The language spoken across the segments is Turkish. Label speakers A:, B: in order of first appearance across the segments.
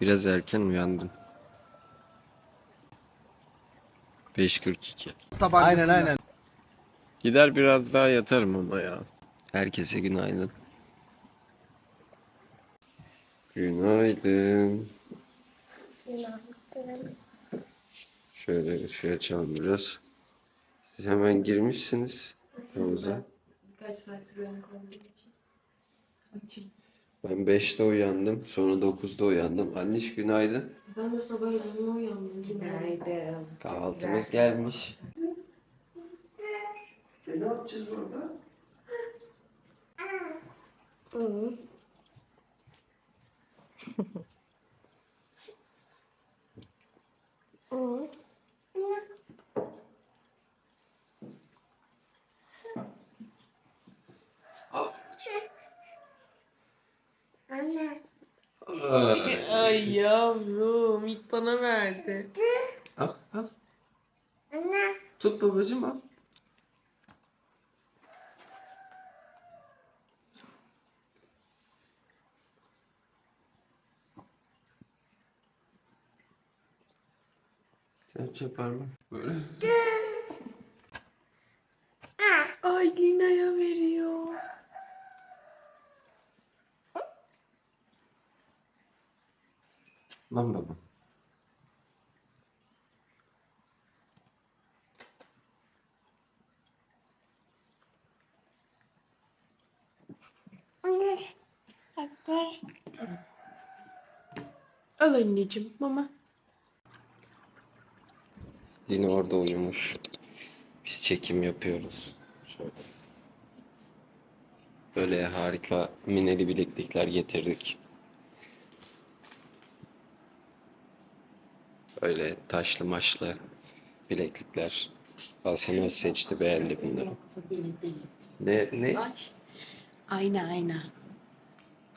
A: Biraz erken uyandım. 5.42.
B: Aynen aynen.
A: Gider biraz daha yatarım ama ya. Herkese günaydın. Günaydın. Şöyle ışığı açalım biraz. Siz hemen girmişsiniz havuza.
C: Birkaç saattir uyanık olduğum için. Açım.
A: Ben 5'te uyandım. Sonra 9'da uyandım. Anniş günaydın.
C: Ben de sabah ezanına uyandım.
D: Günaydın.
A: Kahvaltımız gelmiş.
B: E ne yapacağız orada?
C: Ay yavrum ilk bana verdi.
A: Al al. Tut babacığım al. Sen çapar mı? Böyle.
C: Ay Lina'ya veriyor.
A: Lan baba.
C: Al anneciğim mama.
A: Yine orada uyumuş. Biz çekim yapıyoruz. Şöyle. Böyle harika mineli bileklikler getirdik. Böyle taşlı maşlı bileklikler. Asena seçti beğendi bunları. Ne ne?
C: Ay. Ayna ayna.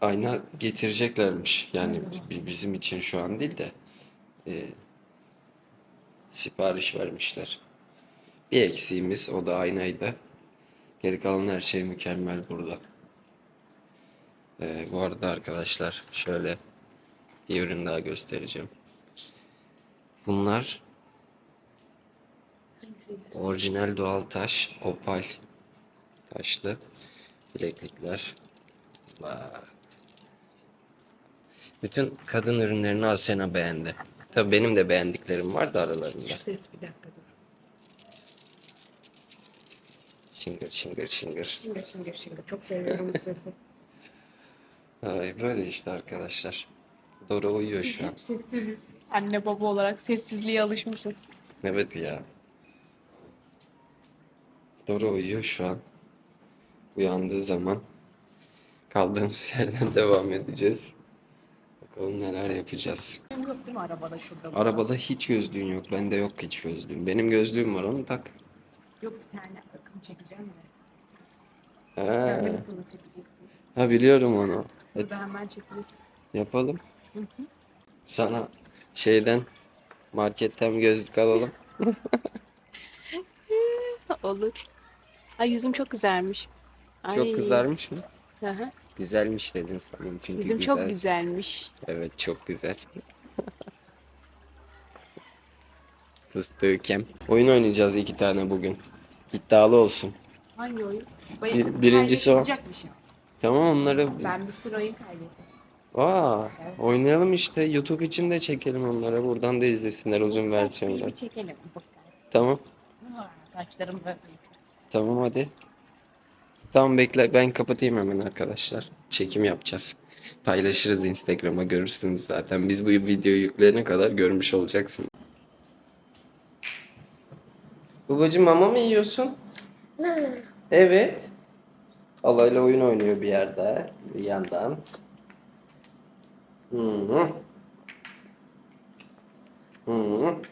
A: Ayna getireceklermiş. Yani bi- bizim için şu an değil de e, sipariş vermişler. Bir eksiğimiz o da aynaydı. Geri kalan her şey mükemmel burada. E, bu arada arkadaşlar şöyle bir ürün daha göstereceğim. Bunlar orijinal doğal taş, opal taşlı bileklikler. Bütün kadın ürünlerini Asena beğendi. Tabii benim de beğendiklerim var da aralarında.
C: ses bir dakika dur.
A: Şıngır şıngır şıngır.
C: Şıngır şıngır şıngır. Çok seviyorum bu sesi.
A: Ay böyle işte arkadaşlar. Dora uyuyor şu an.
C: Hep sessiziz. Anne baba olarak sessizliğe alışmışız.
A: Evet ya. Dora uyuyor şu an. Uyandığı zaman kaldığımız yerden devam edeceğiz. Bakalım neler yapacağız.
C: Yok değil mi arabada şurada?
A: Arabada hiç gözlüğün yok. Bende yok hiç gözlüğüm. Benim gözlüğüm var onu tak.
C: Yok bir tane akım çekeceğim de.
A: Ha,
C: Sen de çekeceksin.
A: ha biliyorum onu.
C: Burada hemen çekilir.
A: yapalım. Sana şeyden marketten bir gözlük alalım.
E: Olur. Ay yüzüm çok güzelmiş. Ay.
A: Çok kızarmış mı?
E: Hı hı.
A: Güzelmiş dedin sanırım çünkü
E: Yüzüm
A: güzel.
E: çok güzelmiş.
A: Evet çok güzel. Fıstığı kem. Oyun oynayacağız iki tane bugün. İddialı olsun.
C: Hangi oyun?
A: Bir- birincisi o.
C: Kaydedilecekmiş yalnız.
A: Tamam onları...
C: Ben bir sürü oyun kaydettim.
A: Aa, oynayalım işte. YouTube için de çekelim onları. Buradan da izlesinler uzun versiyonda.
C: Bir çekelim.
A: Tamam.
C: Saçlarım böyle.
A: Tamam hadi. Tamam bekle ben kapatayım hemen arkadaşlar. Çekim yapacağız. Paylaşırız Instagram'a görürsünüz zaten. Biz bu videoyu yüklerine kadar görmüş olacaksın. Babacım mama mı yiyorsun? Evet. Alayla oyun oynuyor bir yerde. Bir yandan. Hı -hı. Hı -hı.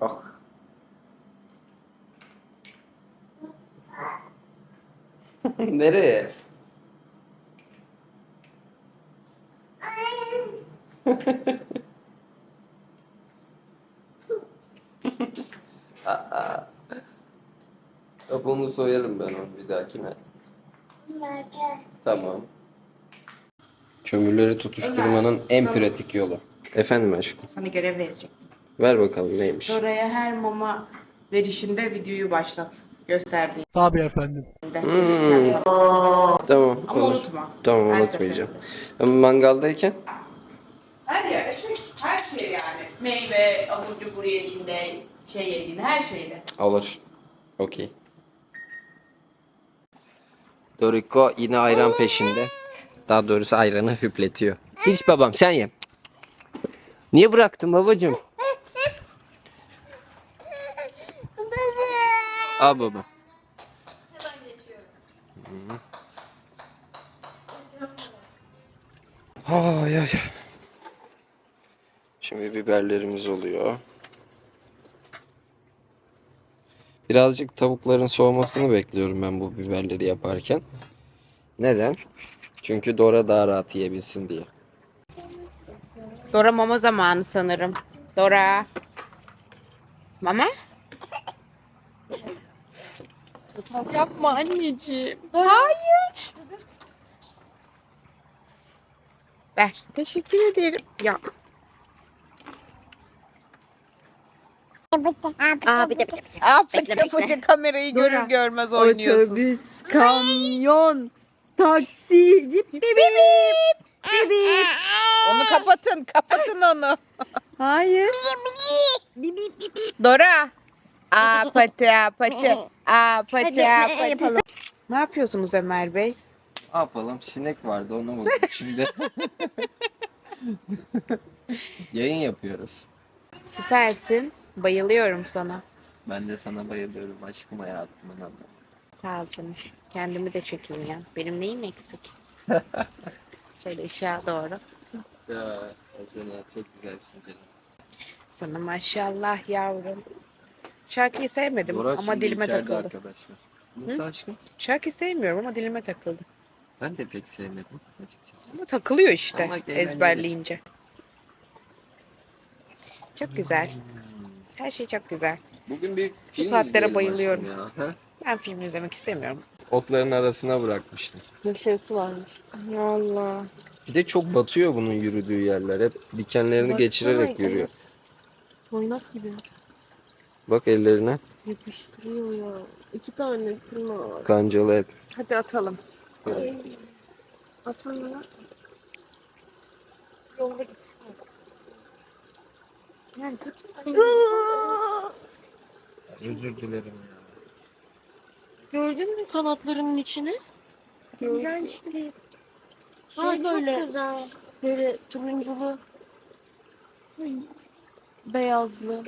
A: Ah. Nereye? Aa. Kabuğunu soyarım ben onu bir dahakine. Tamam. Kömürleri tutuşturmanın en pratik yolu. Efendim aşkım.
D: Sana görev verecek.
A: Ver bakalım neymiş.
D: Oraya her mama verişinde videoyu başlat. Gösterdiğinde.
B: Tabii efendim.
A: Hmm. Tamam.
D: Ama
A: olur.
D: unutma.
A: Tamam
D: Her
A: unutmayacağım. Ama mangaldayken
D: Her yerde, her şey yani. Meyve, abur cubur yediğinde, şey yediğinde, her şeyde.
A: olur. Okey. Doriko yine ayran peşinde. Daha doğrusu ayranı hüpletiyor. Hiç babam sen ye. Niye bıraktın babacığım? Al baba. Ay ay. Şimdi biberlerimiz oluyor. Birazcık tavukların soğumasını bekliyorum ben bu biberleri yaparken. Neden? Çünkü Dora daha rahat yiyebilsin diye.
D: Dora mama zamanı sanırım. Dora. Mama?
E: Yapma anneciğim.
D: Hayır. Ver. Teşekkür ederim. Ya.
C: Aa bir de bir de bir de.
D: Aa,
C: Bekle,
D: fıtı
C: bekle.
D: kamerayı görür görmez oynuyorsun.
E: Otobüs, kamyon, taksi, cip, bip, bip, bip, bip.
D: Onu kapatın. Kapatın onu.
E: Hayır.
D: Dora. Aa pati aa pati. Aa pati aa pati.
C: yapalım.
D: Ne yapıyorsunuz Ömer Bey?
A: Ne yapalım? Sinek vardı onu bulduk şimdi. Yayın yapıyoruz.
D: Süpersin. Bayılıyorum sana.
A: Ben de sana bayılıyorum aşkım hayatımın adı.
D: Sağ ol canım. Kendimi de çekeyim ya. Benim neyim eksik? Şöyle ışığa doğru.
A: Ya Hasan çok güzelsin canım.
D: Sana maşallah yavrum. Şarkıyı sevmedim
A: Dora
D: ama
A: şimdi
D: dilime
A: içeride
D: takıldı.
A: arkadaşlar. Nasıl aşkım?
D: Şarkıyı sevmiyorum ama dilime takıldı.
A: Ben de pek sevmedim açıkçası.
D: Ama takılıyor işte
A: Ama eğlenceli.
D: ezberleyince. Çok güzel. Her şey çok güzel.
A: Bugün bir film
D: saatlere
A: izleyelim
D: bayılıyorum.
A: aşkım Ya. ha?
D: Ben film izlemek istemiyorum.
A: Otların arasına bırakmıştım.
E: Neşesi varmış.
D: Allah.
A: Bir de çok batıyor bunun yürüdüğü yerler. Hep dikenlerini geçirerek yürüyor.
C: Toynak gibi
A: Bak ellerine
C: yapıştırıyor ya. İki tane tırnağı var.
A: kancalı hep.
D: Hadi atalım.
C: At onu. Yolda gitsin. Yani tut.
A: Özür dilerim ya.
C: Gördün mü kanatlarının içini? İğrençti. Şey böyle, güzel. böyle turunculu. Beyazlı.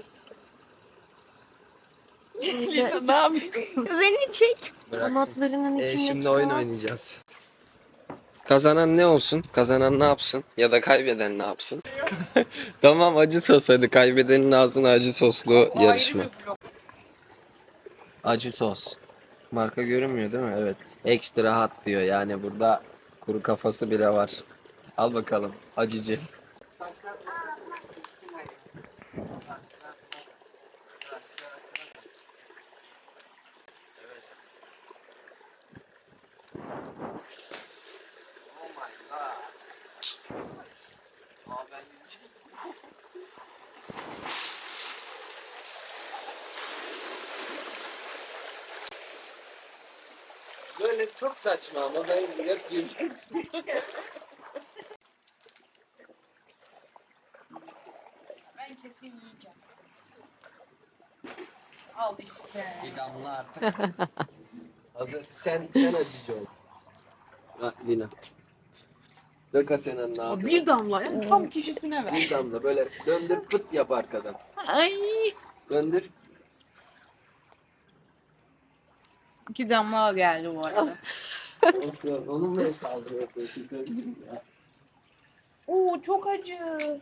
E: Ne yapıyorsun?
C: Beni çek. Kanatlarının içine
A: şimdi oyun oynayacağız. Kazanan ne olsun? Kazanan ne yapsın? Ya da kaybeden ne yapsın? tamam acı sos hadi. Kaybedenin ağzına acı soslu yarışma. Acı sos. Marka görünmüyor değil mi? Evet. Ekstra hot diyor. Yani burada kuru kafası bile var. Al bakalım. Acıcı. Böyle çok saçma ama ben hep görüşürüz.
D: Ben kesin yiyeceğim. Al işte.
A: Bir damla artık. Hazır. Sen sen acıcı ol. Ha, Lina. Dök Asena'nın ağzına.
E: Bir damla ya.
D: Tam kişisine ver.
A: Bir damla böyle döndür pıt yap arkadan.
E: Ay.
A: Döndür.
D: İki damla geldi bu arada.
A: Osman onun ne saldırıyor? ya.
D: Oo çok acı.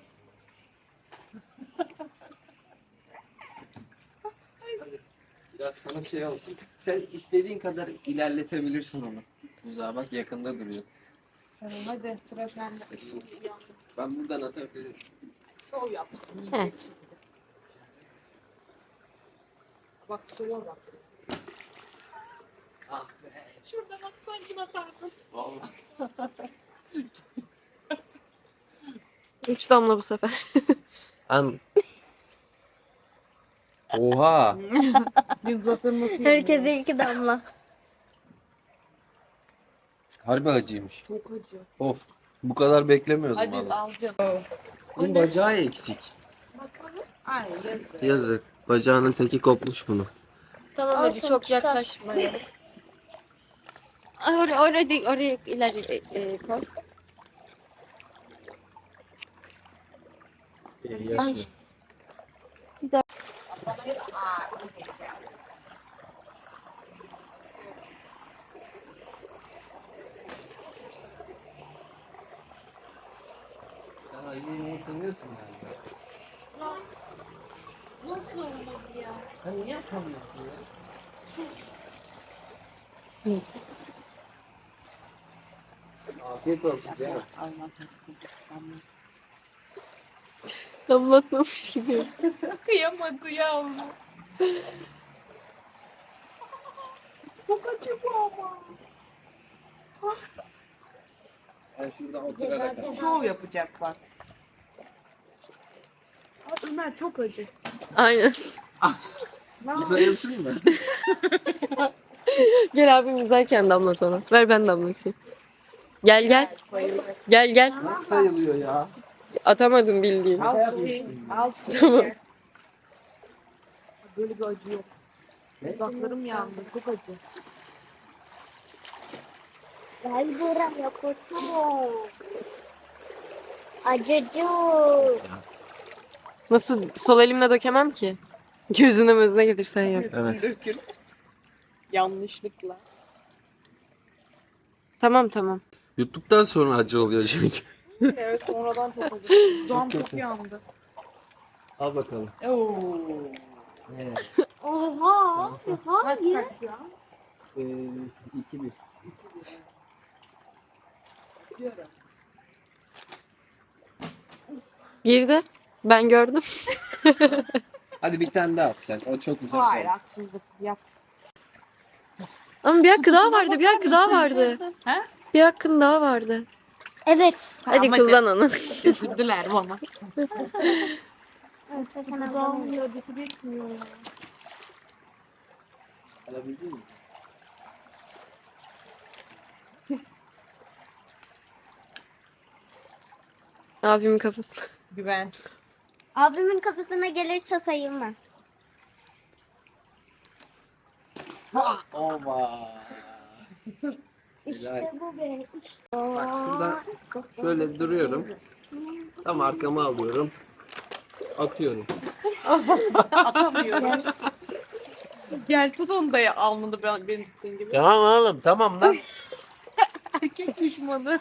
A: Biraz sana şey olsun. Sen istediğin kadar ilerletebilirsin onu. Uzağa bak yakında duruyor.
D: Tamam hadi sıra sende.
A: Ben buradan atabilirim.
D: Şov yap. Bak şova bak.
A: Ah be.
D: Şuradan atsan kim atardın?
A: Vallahi.
C: Üç damla bu sefer.
A: An. Oha.
E: Bir batırması
C: Herkese iki damla.
A: Harbi acıymış.
E: Çok acı.
A: Of. Bu kadar beklemiyordum
D: Hadi
A: valla.
D: al canım.
A: Bunun bacağı eksik.
D: Ay yazık.
A: Yazık. Bacağının teki kopmuş bunu.
C: Tamam hadi çok yaklaşma. Ay, Oraya, oraya, değil, oraya ileri e, e, koy. Ay.
A: Sen acıyı niye seviyorsun yani?
C: Nasıl olmadı ya?
A: Sen niye yapamıyorsun ya? Afiyet olsun canım.
C: Damlatmamış gibi.
D: Kıyamadı yavrum. Çok acı bu ama.
A: Ben şurada oturarak
D: Şov yapacak bak.
E: Ömer çok acı.
C: Aynen.
A: Sayılsın mı?
C: Gel abim yüzerken damlat ona. Ver ben damlatayım. Gel gel. Gel gel.
A: Nasıl sayılıyor ya?
C: Atamadım bildiğin.
D: Al
A: yapmıştım
C: Tamam.
E: Böyle bir acı yok.
A: Ne?
E: Dudaklarım yandı. Çok acı.
F: Gel buraya koçum. Acıcı.
C: Nasıl sol elimle dökemem ki? Gözüne gözüne gelirsen yap.
A: Evet.
D: Yanlışlıkla.
C: Tamam tamam.
A: Yuttuktan sonra acı oluyor çünkü.
E: Evet sonradan çok acı. Dudağım çok yandı.
A: Al bakalım.
D: Oo.
A: Evet.
F: Oha. Hayır.
D: Kaç ya?
A: Ee, iki bir.
D: Diyorum.
C: Girdi. Ben gördüm.
A: Hadi bir tane daha at sen. O çok uzak.
D: Hayır
A: oldu.
D: haksızlık yap.
C: Ama bir hakkı daha vardı. Bir hakkı daha vardı.
D: Ha?
C: Bir hakkın daha vardı.
F: Evet.
C: Hadi
D: Tamam,
C: kullan onu.
D: Üzüldüler.
F: Evet, sen.
A: Alabildin mi?
C: Abimin kafası.
D: Güven.
F: Abimin kafasına gelirse sayılmaz.
A: Ova.
F: İşte bu be. İşte.
A: Bak şurada şöyle duruyorum. Tam arkama alıyorum. Atıyorum.
D: Atamıyorum. Gel tut onu da ya alnını ben, beni tuttuğun gibi.
A: Tamam oğlum tamam lan.
D: Erkek düşmanı.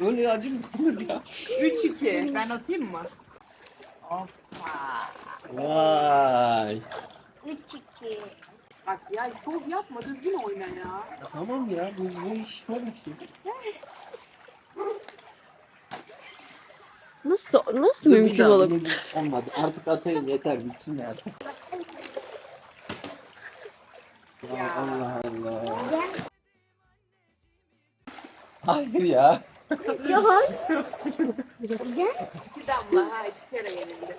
A: Öyle acı mı olur ya?
D: 3-2. Ben atayım mı?
A: Vay.
F: 3-2.
D: Bak ya şov yapma düzgün oyna ya.
A: Tamam ya bu, bu iş var ki.
C: Nasıl nasıl mümkün olabilir?
A: Olmadı. Artık atayım yeter bitsin artık. Ya Allah Allah. Hayır ya.
D: İki damla ha iki kere yenildi.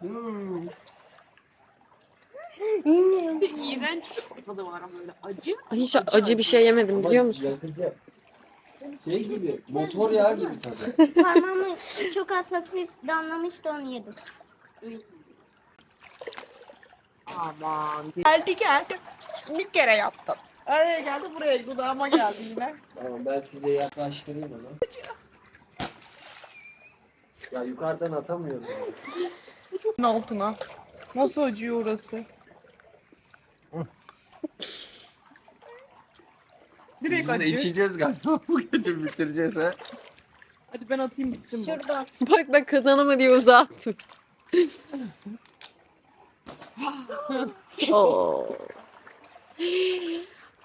A: Hmm.
D: Bir iğrenç bir tadı var ama öyle acı.
C: Hiç acı bir şey yemedim biliyor musun?
A: Şey gibi, motor yağı gibi tadı.
F: Parmağımı çok az hafif damlamıştı onu yedim.
D: Aman. Geldi geldi. Bir kere yaptım. Araya geldi buraya dudağıma geldi yine.
A: Tamam ben size yaklaştırayım onu. Ya yukarıdan atamıyorum.
D: altına. Nasıl acıyor orası? Direkt
A: Biz de
D: acıyor.
A: içeceğiz galiba bu gece bitireceğiz ha.
D: Hadi ben atayım bitsin bu.
F: Şurada.
C: Bak ben kazanama diye uzağa attım. Oo.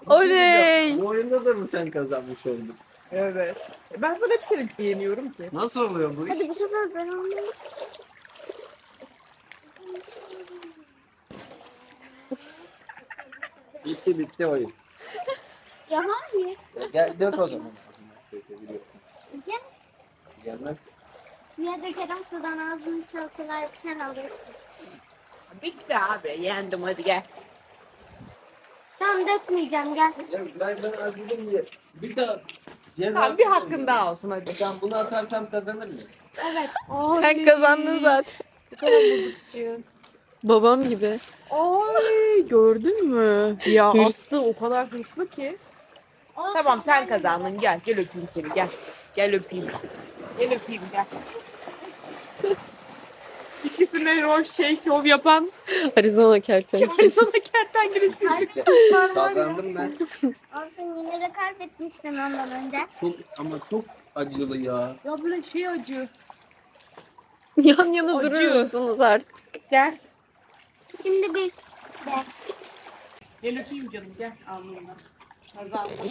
C: Oley!
A: Bu oyunda da mı sen kazanmış oldun?
D: Evet. Ben sana hep seni beğeniyorum ki.
A: Nasıl oluyor bu iş?
F: Hadi bu sefer ben onu
A: Bitti bitti oyun.
F: Ya hayır.
A: Gel dök o zaman.
F: Gel.
A: Gelmez.
F: Ya dökerim sudan ağzını çalkalarken alırsın.
D: Bitti abi yendim hadi gel.
F: Tamam dökmeyeceğim gel.
A: Ben sana acıdım diye. Bir daha
D: Tamam bir hakkın daha olsun hadi.
A: Ben bunu atarsam kazanır mıyım?
F: Evet.
E: Sen kazandın zaten. Babam gibi.
D: Ay gördün mü? Ya
E: Hırs.
D: Aslı o kadar hırslı ki.
F: Olsun,
D: Tamam sen kazandın gel gel öpeyim seni gel. Gel öpeyim. Gel öpeyim gel. İkisine rol şey şov yapan
E: Arizona kertenkele.
D: Arizona kertenkelesi.
A: Kazandım ben.
F: Olsun yine de kaybetmiştin ondan önce.
A: Çok ama çok acılı ya.
D: Ya böyle şey acı.
E: Yan yana
D: Acı.
E: duruyorsunuz artık.
D: Gel.
F: Şimdi biz de.
D: Gel öpeyim canım gel alnından. Kazandın.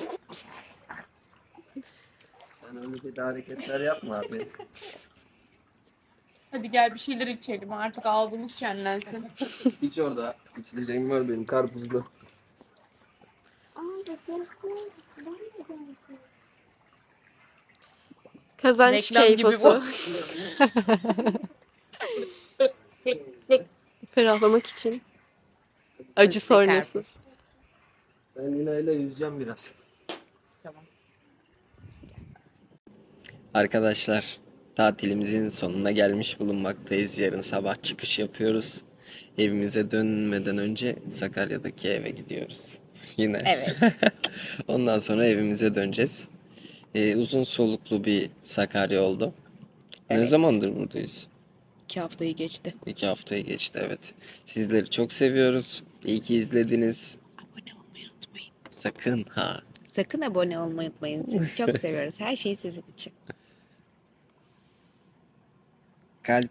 A: Sen öyle bir hareketler yapma abi.
D: Hadi gel bir şeyler içelim artık ağzımız şenlensin.
A: Hiç orada. İçeceğim var benim karpuzlu.
E: Kazanç
D: Reklam gibi
E: keyfosu. Ferahlamak için. Acı sonrası.
A: Ben Lina ile yüzeceğim biraz.
D: Tamam.
A: Arkadaşlar tatilimizin sonuna gelmiş bulunmaktayız. Yarın sabah çıkış yapıyoruz. Evimize dönmeden önce Sakarya'daki eve gidiyoruz. Yine.
D: Evet.
A: Ondan sonra evimize döneceğiz. Ee, uzun soluklu bir Sakarya oldu. Ne
D: Evet.
A: zamandır buradayız?
D: İki haftayı geçti.
A: İki haftayı geçti evet. Sizleri çok seviyoruz. İyi ki izlediniz.
D: Abone olmayı unutmayın.
A: Sakın ha.
D: Sakın abone olmayı unutmayın. Sizi çok seviyoruz. Her şey sizin için.
A: Calho.